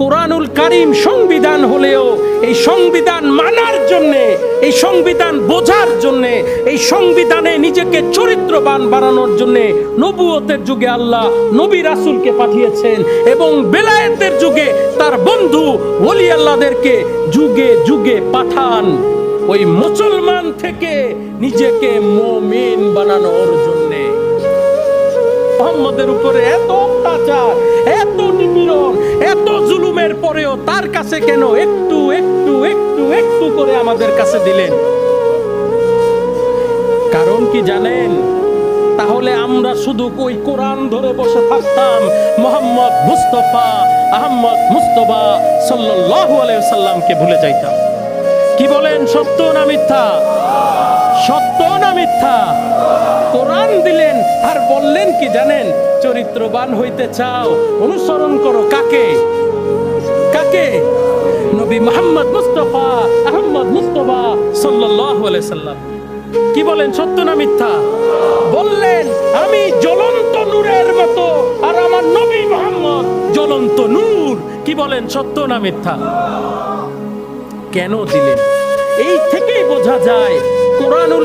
কোরআনুল কারিম সংবিধান হলেও এই সংবিধান মানার জন্যে, এই সংবিধান বোঝার জন্যে, এই সংবিধানে নিজেকে চরিত্রবান বানানোর জন্যে নবুয়তের যুগে আল্লাহ নবী রাসূলকে পাঠিয়েছেন এবং বেলায়েতের যুগে তার বন্ধু ওলি আল্লাহদেরকে যুগে যুগে পাঠান। ওই মুসলমান থেকে নিজেকে মুমিন বানানোর জন্যে। মোহাম্মদের উপরে এত অত্যাচার পরেও তার কাছে কেন একটু একটু একটু একটু করে আমাদের কাছে দিলেন? কারণ কি জানেন? তাহলে আমরা শুধু ওই কোরআন ধরে বসে থাকতাম। মোহাম্মদ মুস্তফা, আহম্মদ মুস্তফা আলাইহি সাল্লামকে ভুলে যাইতাম। কি বলেন, সত্য না মিথ্যা? সত্য না মিথ্যা? কোরআন দিলেন, আর বললেন কি জানেন? চরিত্রবান হইতে চাও, অনুসরণ করো কাকে? নবী মোহাম্মদ মুস্তফা আহমদ মুস্তফা সাল্লাহ সাল্লাম। কি বলেন, সত্য না মিথ্যা? বললেন, আমি জ্বলন্ত নূরের মতো আর আমার নবী মোহাম্মদ জ্বলন্ত নূর। কি বলেন, সত্য না মিথ্যা? কেন দিলেন? এই থেকেই বোঝা যায়, কোরআনুল